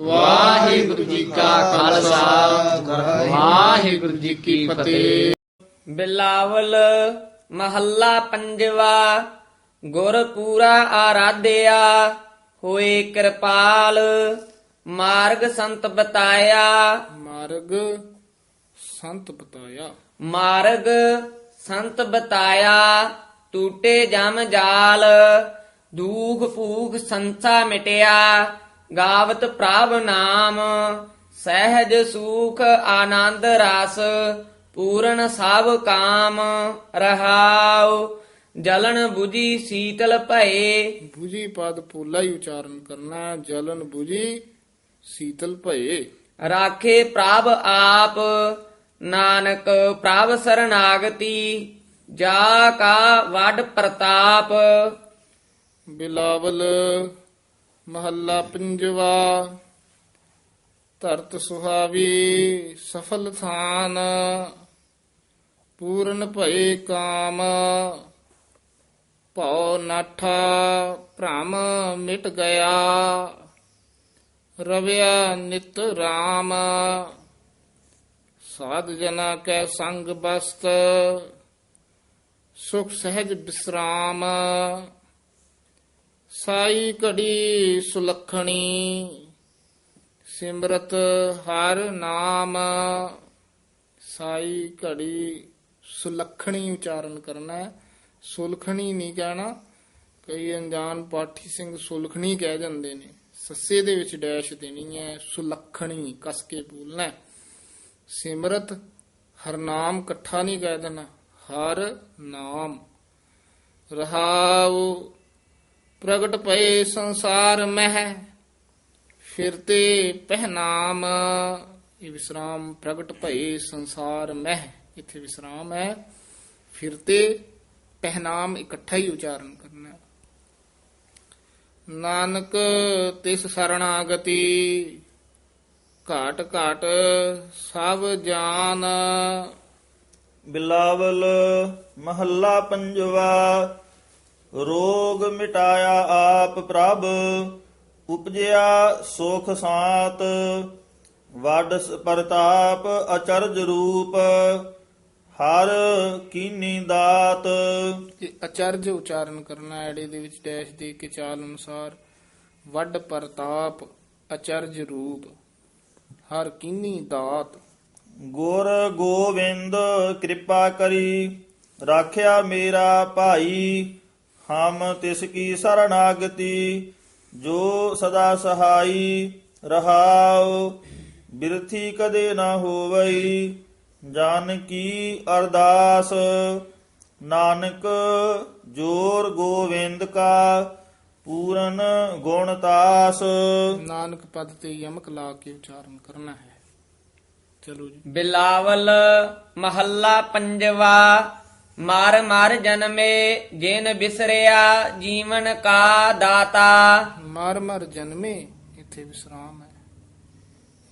ਵਾਹਿਗੁਰੂ ਜੀ ਕਾ ਖਾਲਸਾ। ਵਾਹਿਗੁਰੂ ਜੀ ਕੀ ਫਤਿਹ। ਬਿਲਾਵਲ ਮਹੱਲਾ ਪੰਜਵਾ ਗੁਰ ਪੂਰਾ ਆਰਾਧਿਆ ਹੋਏ ਕਿਰਪਾਲ ਮਾਰਗ ਸੰਤ ਬਤਾਇਆ। ਮਾਰਗ ਸੰਤ ਬਤਾਇਆ। ਮਾਰਗ ਸੰਤ ਬਤਾਇਆ ਟੂਟੇ ਜਮ ਜਾਲ ਦੂਖ ਭੂਖ ਸੰਸਾ ਮਿਟਿਆ। ਗਾਵਤ ਪ੍ਰਭ ਨਾਮ ਸਹਿਜ ਸੁਖ ਆਨੰਦ ਰਸ ਪੂਰਨ ਸਭ ਕਾਮ ਰਹਾਉ। ਜਲਨ 부ਜੀ ਸੀਤਲ ਭਏ। ਬੁਝੀ ਪਦ ਪੋਲਾ ਹੀ ਉਚਾਰਨ ਕਰਨਾ। ਜਲਨ ਬੁਝੀ ਸੀਤਲ ਭਏ। ਰਾਖੇ ਪ੍ਰਭ ਆਪ ਨਾਨਕ ਪ੍ਰਭ ਸਰਨਾਗਤੀ ਜਾ ਕਾ ਵੱਡ ਪ੍ਰਤਾਪ। ਬਿਲਾਵਲ ਮਹੱਲਾ ਪੰਜਵਾ, ਧਰਤ ਸੁਹਾਵੀ ਸਫਲ ਥਾਨ, ਪੂਰਨ ਭਏ ਕਾਮ, ਭਉ ਨਾਠਾ ਭ੍ਰਮ ਮਿਟ ਗਿਆ, ਰਵਿਆ ਨਿਤ ਰਾਮ, ਸਾਧ ਜਨਾ ਕੈ ਸੰਗ ਬਸਤ, ਸੁਖ ਸਹਿਜ ਬਿਸਰਾਮ ਸਾਈ ਘੜੀ ਸੁਲਖਣੀ, ਸਿਮਰਤ ਹਰ ਨਾਮ। ਸਾਈ ਘੜੀ ਸੁਲਖਣੀ ਉਚਾਰਨ ਕਰਨਾ ਹੈ। ਸੁਲਖਣੀ ਨਹੀਂ ਕਹਿਣਾ। ਕਈ ਅਣਜਾਣ ਪਾਠੀ ਸਿੰਘ ਸੁਲਖਣੀ ਕਹਿ ਜਾਂਦੇ ਨੇ। ਸੱਸੇ ਦੇ ਵਿੱਚ ਡੈਸ਼ ਦੇਣੀ ਹੈ, ਸੁਲਖਣੀ, ਕਸ ਕੇ ਬੋਲਣਾ ਸਿਮਰਤ ਹਰ ਨਾਮ ਇਕੱਠਾ ਨਹੀਂ ਕਹਿ ਦੇਣਾ। ਹਰ ਨਾਮ। ਰਹਾਉ ਪ੍ਰਗਟ ਪਏ ਸੰਸਾਰ ਮਹਿ, ਫਿਰਤੇ ਪਹਿਨਾਮ। ਇਹ ਵਿਸਰਾਮ ਪ੍ਰਗਟ ਭਏ ਸੰਸਾਰ ਮਹਿ, ਇੱਥੇ ਵਿਸਰਾਮ ਹੈ। ਫਿਰਤੇ ਪਹਿਨਾਮ ਇਕੱਠਾ ਹੀ ਉਚਾਰਨ ਕਰਨਾ ਹੈ। ਨਾਨਕ, ਤਿਸ ਸਰਣਾਗਤੀ ਘਾਟ ਘਾਟ ਸਭ ਜਾਨ। ਬਿਲਾਵਲ ਮਹੱਲਾ ਪੰਜਵਾ ਰੋਗ ਮਿਟਾਇਆ ਆਪ ਪ੍ਰਭ ਉਪਜਿਆ ਸੁਖ ਸਾਤ ਵੱਡ ਸ- ਪ੍ਰਤਾਪ ਅਚਰਜ ਰੂਪ ਹਰ ਕੀਨੀ ਦਾਤ। ਅਚਰਜ ਉਚਾਰਨ ਕਰਨਾ ਐੜੇ ਦੇ ਵਿੱਚ ਡੈਸ਼ ਦੇ ਕੇ ਚਾਲ ਅਨੁਸਾਰ ਵੱਡ ਪ੍ਰਤਾਪ ਅਚਰਜ ਰੂਪ ਹਰ ਕੀਨੀ ਦਾਤ। ਗੁਰ ਗੋਵਿੰਦ ਕਿਰਪਾ ਕਰੀ ਰਾਖਿਆ ਮੇਰਾ ਭਾਈ ਹਮ ਤਿਸ ਕੀ ਸਰਣਾਗਤੀ ਜੋ ਸਦਾ ਸਹਾਈ ਰਹਾਉ ਬਿਰਥੀ ਕਦੇ ਨਾ ਹੋਵਈ ਜਨ ਕੀ ਅਰਦਾਸ ਨਾਨਕ ਜੋਰ ਗੋਵਿੰਦ ਕਾ ਪੂਰਨ ਗੁਣਤਾਸ ਨਾਨਕ ਪਦ ਤੇ ਯਮਕ ਲਾ ਕੇ ਉਚਾਰਨ ਕਰਨਾ ਹੈ। ਚਲੋ ਜੀ। ਬਿਲਾਵਲ ਮਹੱਲਾ ਪੰਜਵਾ ਮਰ ਮਰ ਜਨਮੇ ਜਿਨ ਬਿਸਰਿਆ ਜੀਵਨ ਕਾ ਦਾਤਾ। ਮਰ ਮਰ ਜਨਮੇ ਇੱਥੇ ਵਿਸਰਾਮ ਹੈ।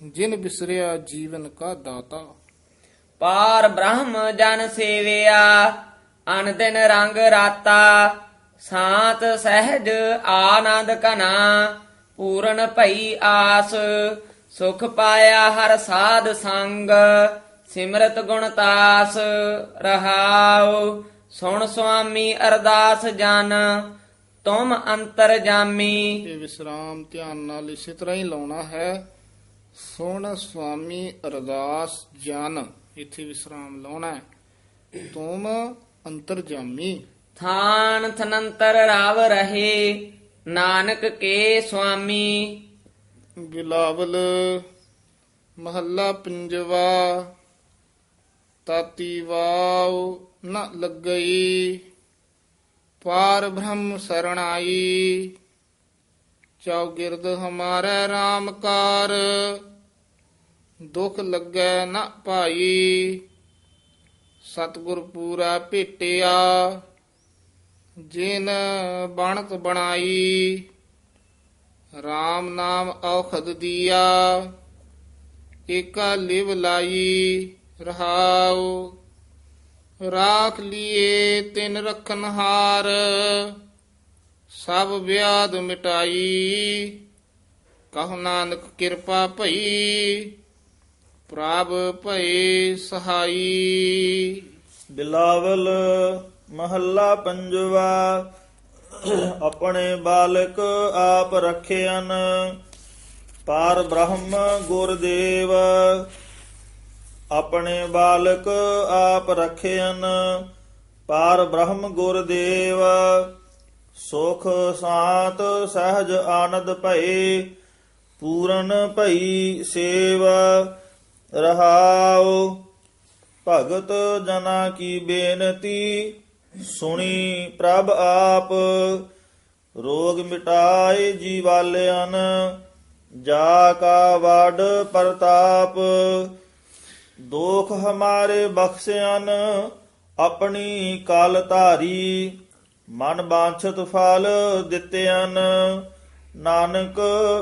ਜਿਨ ਬਿਸਰਿਆ ਜੀਵਨ ਕਾ ਦਾਤਾ। ਪਾਰ ਬ੍ਰਹਮ ਜਨ ਸੇਵਿਆ ਅਨ ਦਿਨ ਰੰਗ ਰਾਤਾ। ਸਾਤ ਸਹਿਜ ਆਨੰਦ ਕਨਾ ਪੂਰਨ ਭਈ ਆਸ। ਸੁਖ ਪਾਇਆ ਹਰ ਸਾਧ ਸੰਗ। ਸਿਮਰਤ ਗੁਣਤਾਸ ਰਹਾਉ ਸੁਣ ਸੁਆਮੀ ਅਰਦਾਸ ਜਨ ਤੁਮ ਅੰਤਰ ਜਾਮੀ। ਇਹ ਵਿਸਰਾਮ ਧਿਆਨ ਨਾਲ ਇਸੇ ਤਰ੍ਹਾਂ ਹੀ ਲਾਉਣਾ ਹੈ। ਸੋਹਣ ਸੁਆਮੀ ਅਰਦਾਸ ਜਨ ਇੱਥੇ ਵਿਸਰਾਮ ਲਾਉਣਾ ਹੈ। ਤੁਮ ਅੰਤਰਜਾਮੀ ਥਾਨ ਥਨੰਤਰ ਰਾਵ ਰਹੇ ਨਾਨਕ ਕੇ ਸੁਆਮੀ। ਬਿਲਾਵਲ ਮਹੱਲਾ ਪੰਜਵਾ ਤਾਤੀ ਵਾਉ ਨ ਲੱਗਈ, ਪਾਰ ਬ੍ਰਹਮ ਸਰਣਾਈ। ਚੌਗਿਰਦ ਹਮਾਰੇ RAM ਕਾਰ, ਦੁਖ ਲੱਗੈ ਨ ਭਾਈ। ਸਤਿਗੁਰ ਪੂਰਾ ਭੇਟਿਆ, ਜਿਨ ਬਣਤ ਬਣਾਈ। RAM ਨਾਮ ਔਖਦ ਦੀਆ, ਏਕਾ ਲਿਵ ਲਾਈ। ਰਹਾਉ। ਰਾਖ ਲੀਏ ਤਿਨ ਰਖਨ ਹਾਰ। ਸਭ ਵਿਆਦ ਮਿਟਾਈ। ਕਹੋ ਨਾਨਕ ਕਿਰਪਾ ਭਈ। ਪ੍ਰਭ ਭਏ ਸਹਾਈ। ਬਿਲਾਵਲ ਮਹੱਲਾ ਪੰਜਵਾ। ਆਪਣੇ ਬਾਲਕ ਆਪ ਰੱਖਿਆਨ ਪਾਰ ਬ੍ਰਹਮ ਗੁਰਦੇਵ। ਆਪਣੇ ਬਾਲਕ ਆਪ ਰੱਖਿਆਨ ਪਾਰ ਬ੍ਰਹਮ ਗੁਰਦੇਵ ਸੁਖ ਸਾਤ ਸਹਿਜ ਆਨੰਦ ਭਏ, ਪੂਰਨ ਭਈ ਸੇਵ, ਰਹਾਉ। ਭਗਤ ਜਨਾ ਕੀ ਬੇਨਤੀ, ਸੁਣੀ ਪ੍ਰਭ ਆਪ। ਰੋਗ ਮਿਟਾਏ ਜੀਵਾਲਿਆਨ, ਜਾ ਕਾ ਵਡ ਪ੍ਰਤਾਪ। ਦੋਖ ਹਮਾਰੇ ਬਖਸ਼ਿਆਨ ਆਪਣੀ ਕਾਲ ਧਾਰੀ। ਮਨ ਬਾਂਛਤ ਫਲ ਦਿੱਤਿਆਨ ਨਾਨਕ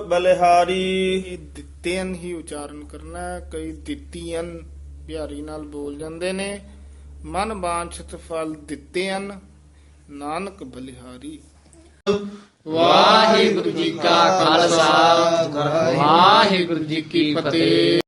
ਬਲਿਹਾਰੀ। ਦਿੱਤਿਆਂ ਹੀ ਉਚਾਰਨ ਕਰਨਾ। ਕਈ ਦਿੱਤੀਆਂ ਬਿਹਾਰੀ ਨਾਲ ਬੋਲ ਜਾਂਦੇ ਨੇ। ਮਨ ਬਾਂਛਤ ਫਲ ਦਿੱਤਿਆਂ ਨਾਨਕ ਬਲਿਹਾਰੀ। ਵਾਹਿਗੁਰੂ ਜੀ ਕਾ ਖਾਲਸਾ ਵਾਹਿਗੁਰੂ ਜੀ ਕੀ ਫਤਿਹ।